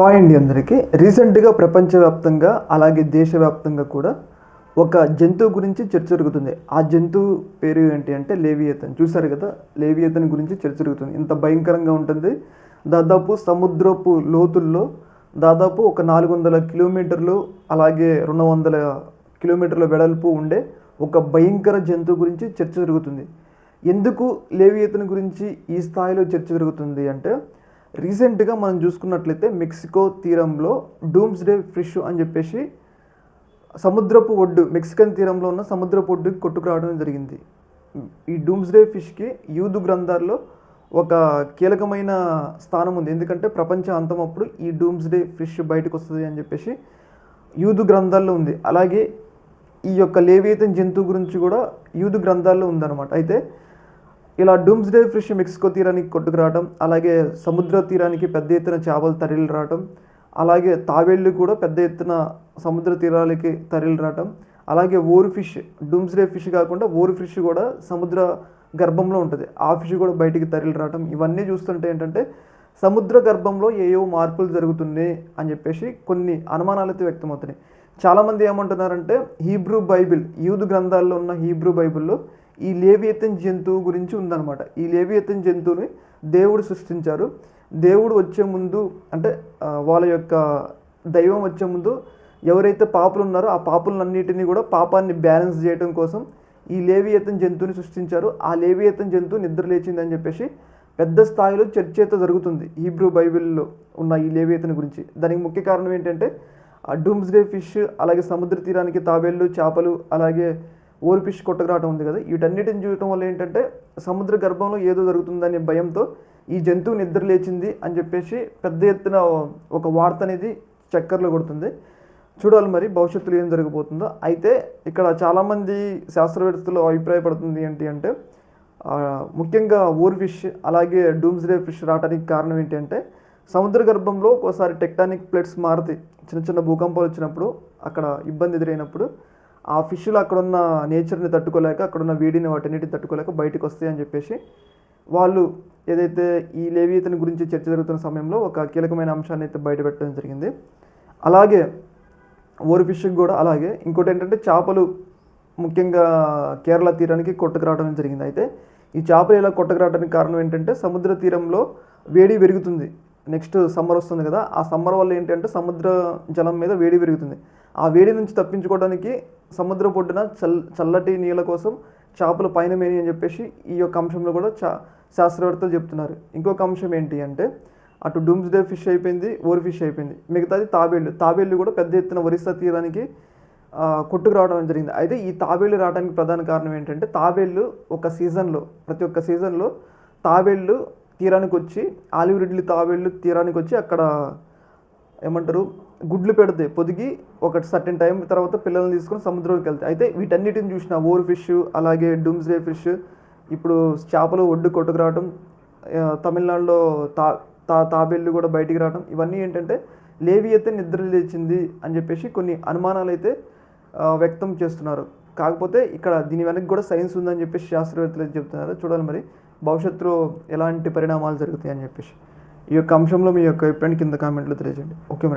Hi అండి అందరికీ రీసెంట్గా ప్రపంచవ్యాప్తంగా అలాగే దేశవ్యాప్తంగా కూడా ఒక జంతువు గురించి చర్చ జరుగుతుంది. ఆ జంతువు పేరు ఏంటి అంటే లేవియతన్. చూసారు కదా? లేవియతన్ గురించి చర్చ జరుగుతుంది. ఇంత భయంకరంగా ఉంటుంది. దాదాపు సముద్రపు లోతుల్లో దాదాపు ఒక నాలుగు వందల కిలోమీటర్లు అలాగే రెండు వందల కిలోమీటర్ల వెడల్పు ఉండే ఒక భయంకర జంతువు గురించి చర్చ జరుగుతుంది. ఎందుకు లేవియతన్ గురించి ఈ స్థాయిలో చర్చ జరుగుతుంది అంటే రీసెంట్గా మనం చూసుకున్నట్లయితే మెక్సికో తీరంలో డూమ్స్ డే ఫిష్ అని చెప్పేసి సముద్రపు ఒడ్డు మెక్సికన్ తీరంలో ఉన్న సముద్రపు ఒడ్డుకి కొట్టుకురావడం జరిగింది. ఈ డూమ్స్ డే ఫిష్కి యూదు గ్రంథాల్లో ఒక కీలకమైన స్థానం ఉంది. ఎందుకంటే ప్రపంచ అంతం అప్పుడు ఈ డూమ్స్ డే ఫిష్ బయటకు వస్తుంది అని చెప్పేసి యూదు గ్రంథాల్లో ఉంది. అలాగే ఈ యొక్క లేవేతన్ జంతువు గురించి కూడా యూదు గ్రంథాల్లో ఉందన్నమాట. అయితే ఇలా డూమ్స్ డే ఫిష్ మెక్సికో తీరానికి కొట్టుకురావడం అలాగే సముద్ర తీరానికి పెద్ద ఎత్తున చేపలు తరలి రావడం అలాగే తాబేళ్ళు కూడా పెద్ద ఎత్తున సముద్ర తీరాలకి తరలి రావడం అలాగే oar fish doomsday fish కాకుండా ఓరు ఫిష్ కూడా సముద్ర గర్భంలో ఉంటుంది. ఆ ఫిష్ కూడా బయటికి తరలి రావడం ఇవన్నీ చూస్తుంటే ఏంటంటే సముద్ర గర్భంలో ఏవో మార్పులు జరుగుతున్నాయి అని చెప్పేసి కొన్ని అనుమానాలు అయితే వ్యక్తమవుతున్నాయి. చాలామంది ఏమంటున్నారంటే హీబ్రూ బైబిల్ యూదు గ్రంథాల్లో ఉన్న హీబ్రూ బైబిల్లో ఈ లేవియతన్ జంతువు గురించి ఉందన్నమాట. ఈ లేవియతన్ జంతువుని దేవుడు సృష్టించారు. దేవుడు వచ్చే ముందు అంటే వాళ్ళ యొక్క దైవం వచ్చే ముందు ఎవరైతే పాపులు ఉన్నారో ఆ పాపులన్నిటినీ కూడా పాపాన్ని బ్యాలెన్స్ చేయడం కోసం ఈ లేవియతన్ జంతువుని సృష్టించారు. ఆ లేవియతన్ జంతువు నిద్ర లేచిందని చెప్పేసి పెద్ద స్థాయిలో చర్చ అయితే జరుగుతుంది హీబ్రూ బైబిల్లో ఉన్న ఈ లేవియతని గురించి. దానికి ముఖ్య కారణం ఏంటంటే ఆ డూమ్స్ డే ఫిష్ అలాగే సముద్ర తీరానికి తాబేళ్ళు చేపలు అలాగే ఓరి ఫిష్ ఉంది కదా. వీటన్నిటిని చూడటం వల్ల ఏంటంటే సముద్ర గర్భంలో ఏదో జరుగుతుందనే భయంతో ఈ జంతువు నిద్ర లేచింది అని చెప్పేసి పెద్ద ఎత్తున ఒక వార్త అనేది చక్కర్లో కొడుతుంది. చూడాలి మరి భవిష్యత్తులో ఏం జరగబోతుందో. అయితే ఇక్కడ చాలామంది శాస్త్రవేత్తలు అభిప్రాయపడుతుంది ఏంటి అంటే ముఖ్యంగా ఓర్ ఫిష్ అలాగే డూమ్స్ డే ఫిష్ రావడానికి కారణం ఏంటి అంటే సముద్ర గర్భంలో ఒక్కోసారి టెక్టానిక్ ప్లేట్స్ మారుతాయి. చిన్న చిన్న భూకంపాలు వచ్చినప్పుడు అక్కడ ఇబ్బంది ఎదురైనప్పుడు ఆ ఫిష్లు అక్కడ ఉన్న నేచర్ని తట్టుకోలేక అక్కడ ఉన్న వేడిని వాటన్నిటిని తట్టుకోలేక బయటకు వస్తాయి అని చెప్పేసి వాళ్ళు ఏదైతే ఈ లేవియతని గురించి చర్చ జరుగుతున్న సమయంలో ఒక కీలకమైన అంశాన్ని అయితే బయటపెట్టడం జరిగింది. అలాగే ఓరి ఫిష్కి కూడా అలాగే ఇంకోటి ఏంటంటే చేపలు ముఖ్యంగా కేరళ తీరానికి కొట్టుకురావడం జరిగింది. అయితే ఈ చేపలు ఇలా కొట్టుకురావడానికి కారణం ఏంటంటే సముద్ర తీరంలో వేడి పెరుగుతుంది. నెక్స్ట్ సమ్మర్ వస్తుంది కదా ఆ సమ్మర్ వల్ల ఏంటంటే సముద్ర జలం మీద వేడి పెరుగుతుంది. ఆ వేడి నుంచి తప్పించుకోవడానికి సముద్ర పొడ్డున చల్ చల్లటి నీళ్ళ కోసం చేపలు పైన మేని అని చెప్పేసి ఈ యొక్క అంశంలో కూడా చా శాస్త్రవేత్తలు చెప్తున్నారు. ఇంకొక అంశం ఏంటి అంటే అటు డూమ్స్ డే ఫిష్ అయిపోయింది ఓరి ఫిష్ అయిపోయింది. మిగతాది తాబేళ్ళు తాబేళ్ళు కూడా పెద్ద ఎత్తున ఒరిస్సా తీరానికి కొట్టుకు రావడం జరిగింది. అయితే ఈ తాబేళ్ళు రావడానికి ప్రధాన కారణం ఏంటంటే తాబేళ్ళు ఒక సీజన్లో ప్రతి ఒక్క సీజన్లో తాబేళ్ళు తీరానికి వచ్చి ఆలివ్ రిడ్లీ తాబేళ్ళు తీరానికి వచ్చి అక్కడ ఏమంటారు గుడ్లు పెడతాయి పొదిగి ఒక సర్టెన్ టైం తర్వాత పిల్లల్ని తీసుకొని సముద్రంలోకి వెళ్తాయి. అయితే వీటన్నిటిని చూసిన ఓర్ ఫిష్ అలాగే డూమ్స్ డే ఫిష్ ఇప్పుడు చేపలు ఒడ్డు కొట్టుకు రావడం తమిళనాడులో తా తా తాబేళ్ళు కూడా బయటికి రావడం ఇవన్నీ ఏంటంటే లేవి అయితే నిద్ర లేచింది అని చెప్పేసి కొన్ని అనుమానాలు అయితే వ్యక్తం చేస్తున్నారు. కాకపోతే ఇక్కడ దీని వెనక్కి కూడా సైన్స్ ఉందని చెప్పేసి శాస్త్రవేత్తలు అయితే చెప్తున్నారు. చూడాలి మరి భవిష్యత్తులో ఎలాంటి పరిణామాలు జరుగుతాయి అని చెప్పేసి. ఈ యొక్క అంశంలో మీ యొక్క అభిప్రాయాన్ని కింద కామెంట్లో తెలియజేయండి. ఓకే మరి.